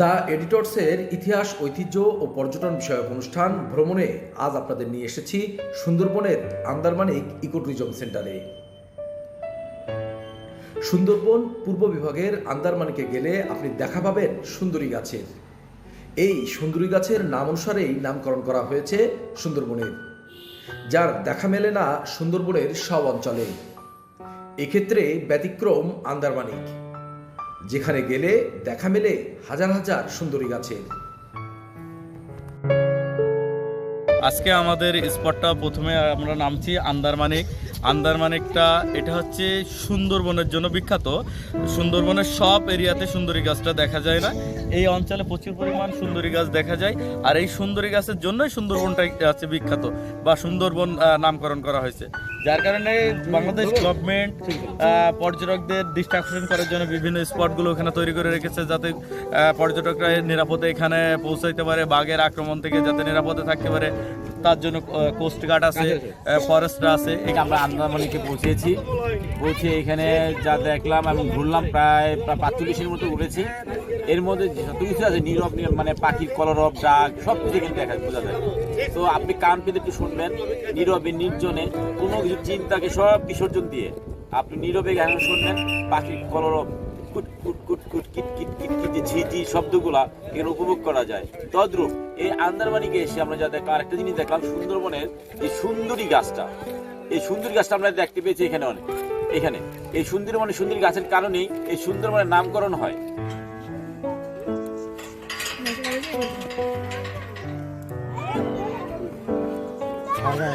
The এডিটর্সের ইতিহাস, ঐতিহ্য ও পর্যটন বিষয়ক অনুষ্ঠান ভ্রমণে আজ আপনাদের নিয়ে এসেছি সুন্দরবনের আন্দারমানিক ইকো ট্যুরিজম সেন্টারে। সুন্দরবন পূর্ব বিভাগের আন্দারমানিকে গেলে আপনি দেখা পাবেন সুন্দরী গাছের। এই সুন্দরী গাছের নাম অনুসারেই নামকরণ করা হয়েছে সুন্দরবনের। যার দেখা মেলে না সুন্দরবনের সব অঞ্চলে। এক্ষেত্রে ব্যতিক্রম আন্দারমানিক। যেখানে গেলে দেখা মেলে হাজার হাজার সুন্দরী গাছের। আজকে আমাদের স্পটটা প্রথমে আমরা নামছি আন্দারমানিক। আন্দারমানিকটা, এটা হচ্ছে সুন্দরবনের জন্য বিখ্যাত। সুন্দরবনের সব এরিয়াতে সুন্দরী গাছটা দেখা যায় না। এই অঞ্চলে প্রচুর পরিমাণ সুন্দরী গাছ দেখা যায়। আর এই সুন্দরী গাছের জন্যই সুন্দরবনটা আছে বিখ্যাত, বা সুন্দরবন নামকরণ করা হয়েছে। যার কারণে বাংলাদেশ গভর্নমেন্ট পর্যটকদের ডিস্ট্রাকশন করার জন্য বিভিন্ন স্পটগুলো এখানে তৈরি করে রেখেছে যাতে পর্যটকরা নিরাপদে এখানে পৌঁছাইতে পারে, বাঘের আক্রমণ থেকে যাতে নিরাপদে থাকতে পারে। তার জন্য কোস্ট গার্ড আছে ফরেস্টরা আছে। ঠিক আমরা আন্দারমানিকে পৌঁছেছি। পৌঁছে এখানে যা দেখলাম আমি ঘুরলাম প্রায় প্রায় পাঁচচল্লিশের মতো ঘুরেছি এর মধ্যে যত কিছু আছে নীরব নীরব মানে পাখির কলরব ডাক সব কিছু এখানে দেখা বোঝা যায়। তো আপনি কান পেতে একটু শুনবেন নীরবে নির্জনে কোনো কিছু চিন্তাকে সব বিসর্জন দিয়ে। আপনি নীরবে গান শুনবেন পাখির কলরব কুট কুট কুট কুট কিট কিট কিট কিট যে ঝি ঝি শব্দগুলা এখানে উপভোগ করা যায়। তদ্রূপ এই আন্দারমানিকে এসে আমরা যা দেখলাম আরেকটা জিনিস দেখলাম সুন্দরবনের এই সুন্দরী গাছটা। এই সুন্দরী গাছটা আমরা দেখতে পেয়েছি এখানে অনেক। এখানে। এই সুন্দরবনের সুন্দরী গাছের কারণেই এই সুন্দরবনের নামকরণ হয়। খাবা?